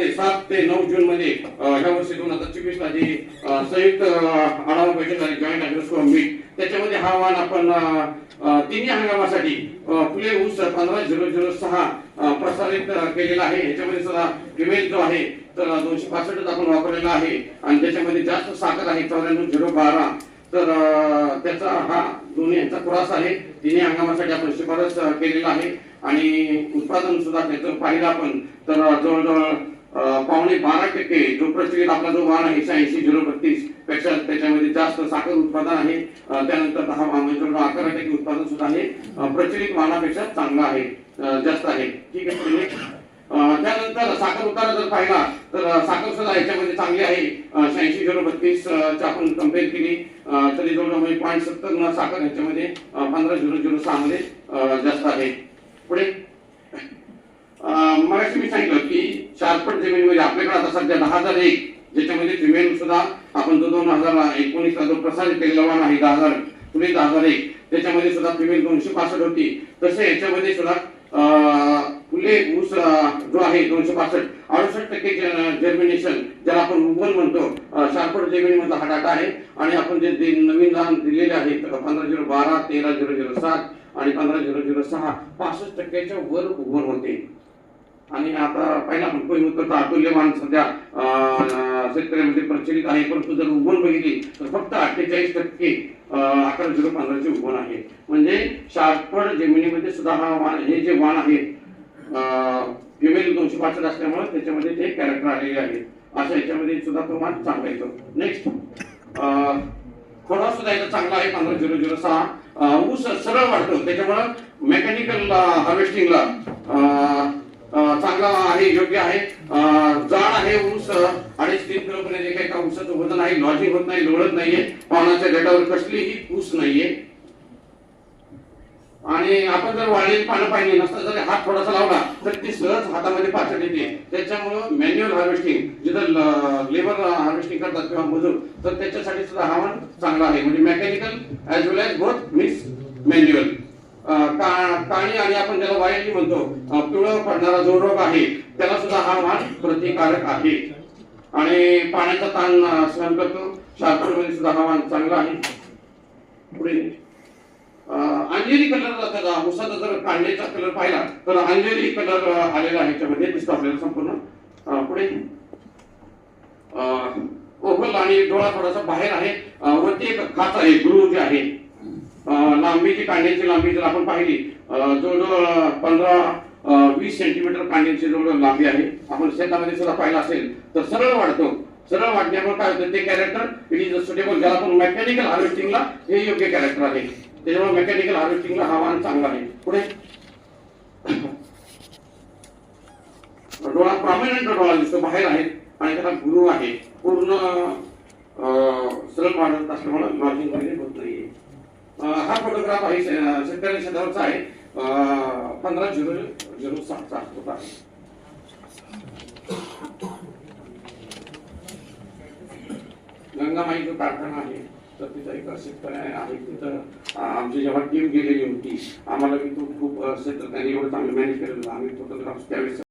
ते सात ते नऊ जून मध्ये ह्या वर्षी दोन हजार चोवीस ला जी संयुक्त आढावा बैठक झाली जॉईंट अग्रोस्कोप मीट त्याच्यामध्ये हा वाण आपण तिन्ही हंगामासाठी फुले ऊस पंधरा झिरो झिरो सहा प्रसारित केलेला आहे. याच्यामध्ये सुद्धा फिमेल जो आहे तर दोनशे पासष्ट आपण वापरलेला आहे. आणि त्याच्यामध्ये जास्त साखर आहे चौऱ्याण्णव झिरो बारा. तर त्याचा हा दोन्ही यांचा क्रॉस आहे. तिन्ही हंगामासाठी आपण शिफारस केलेला आहे. आणि उत्पादन सुद्धा त्याचं पाहिलं आपण. तर जवळजवळ पावणे बारा टक्के जो प्रचलित आपला जो वाण आहे शहाऐंशी झिरो बत्तीसपेक्षा त्याच्यामध्ये जास्त साखर उत्पादन आहे. त्यानंतर दहा अकरा टक्के उत्पादन सुद्धा आहे. प्रचलित वाणापेक्षा चांगला आहे जास्त आहे. ठीक आहे त्यानंतर साखर उतारा जर पाहिला तर साखर सुद्धा याच्यामध्ये चांगली आहे. शहाऐंशी झिरो बत्तीस च्या आपण कंपेअर केली तरी जवळ पॉईंट सत्तर साखर ह्याच्यामध्ये पंधरा झिरो झिरो सहा मध्ये जास्त आहे. पुढे मग मी सांगितलं की चारपट जमिनीमध्ये म्हणजे आपल्याकडे आता सध्या दहा हजार एक ज्याच्यामध्ये त्रिवेणी सुद्धा आपण जो दोन हजार एकोणीसला जो प्रसारित केलेला वाण आहे दहा हजार पुढे दहा हजार एक त्याच्यामध्ये सुद्धा त्रिवेणी दोनशे पासष्ट होती. तसे याच्यामध्ये सुद्धा फुले ऊस जो आहे दोनशे पासष्ट अडुसष्ट टक्के जर्मिनेशन ज्याला आपण उगवण म्हणतो शार्पड जमिनीमधला हा डाटा आहे. आणि आपण जे नवीन दान दिलेले आहेत पंधरा झिरो बारा तेरा झिरो झिरो सात आणि पंधरा झिरो झिरो सहा पासष्ट टक्क्याच्या वर उगवण होते. आणि आता पहिला कोईमुत्तरचा अतुल्यमान सध्या शेतकऱ्यांमध्ये प्रचलित आहे. परंतु जर उगवण बघितली तर फक्त अठ्ठेचाळीस टक्के अकरा झिरो पंधराचे उगवण आहे. म्हणजे शार्पड जमिनीमध्ये सुद्धा हा वाण हे जे वाण आहे फिमेल दोनशे पासष्ट असल्यामुळे त्याच्यामध्ये ते कॅरेक्टर आलेले आहेत अशा याच्यामध्ये सुद्धा तो वाण चांगला येतो. नेक्स्ट खोडा सुद्धा याचा चांगला आहे पंधरा झिरो झिरो सहा. ऊस सरळ वाढतो. त्याच्यामुळं मेकॅनिकल हार्वेस्टिंगला चांगला आहे योग्य आहे. जाड आहे ऊस आणि अडीच जे काही का ऊसाचं वजन आहे लॉजिंग होत नाही लोळत नाहीये. पानाच्या देठावर कसलीही ऊस नाहीये. आणि आपण जर वाळलेली पानं पाहिली नसता जर हात थोडासा लावला तर ती सहज हातामध्ये पाचट येते. त्याच्यामुळं मॅन्युअल हार्वेस्टिंग जिथं लेबर हार्वेस्टिंग करतात किंवा मजूर तर त्याच्यासाठी सुद्धा हवामान चांगला आहे. म्हणजे mechanical as well as both means manual काणी आणि आपण ज्याला वायली म्हणतो पिवळं पडणारा जो रोग आहे त्याला सुद्धा हा मान प्रतिकारक आहे. आणि पाण्याचा ताण सहन करतो. शास्त्रमध्ये सुद्धा हा मान चांगला आहे. पुढे. अंजेरी कलर त्याचा उसाचा जर कांड्याचा कलर पाहिला तर अंजेरी कलर आलेला आहे त्यामध्ये दिसतो आपल्याला संपूर्ण. पुढे. अं, आणि डोळा थोडासा बाहेर आहे. वरती एक खाच आहे गुरु जे आहे लांबीची कांड्यांची लांबी जर आपण पाहिली जवळजवळ पंधरा वीस सेंटीमीटर कांड्यांची जवळ लांबी आहे. आपण शेतामध्ये सुद्धा पाहिलं असेल तर सरळ वाढतो. सरळ वाढण्यामुळे काय होतं ते कॅरेक्टर इट इज सुटेबल ज्याला आपण मेकॅनिकल हार्वेस्टिंगला हे योग्य कॅरेक्टर आहे. त्याच्यामुळे मेकॅनिकल हार्वेस्टिंगला हा चांगला आहे. पुढे. डोळा प्रॉमिनंट डोळा दिसतो बाहेर आहे आणि त्याला गुरु आहे. पूर्ण सरळ वाढत असल्यामुळे मार्जिनमध्ये होत नाहीये हा फोटोग्राफ आहे शे- शेतकरी शेतावरचा आहे. पंधरा झिरो झिरो सातचा होता गंगामाई जो कारखाना आहे तर तिथं एक शेतकऱ्या आहे तिथं आमची जेव्हा टीम गेलेली होती आम्हाला मी तो खूप शेतकऱ्यांनी त्यांनी एवढं चांगलं मॅनेज केलेलं. आम्ही फोटोग्राफ त्यावेळेस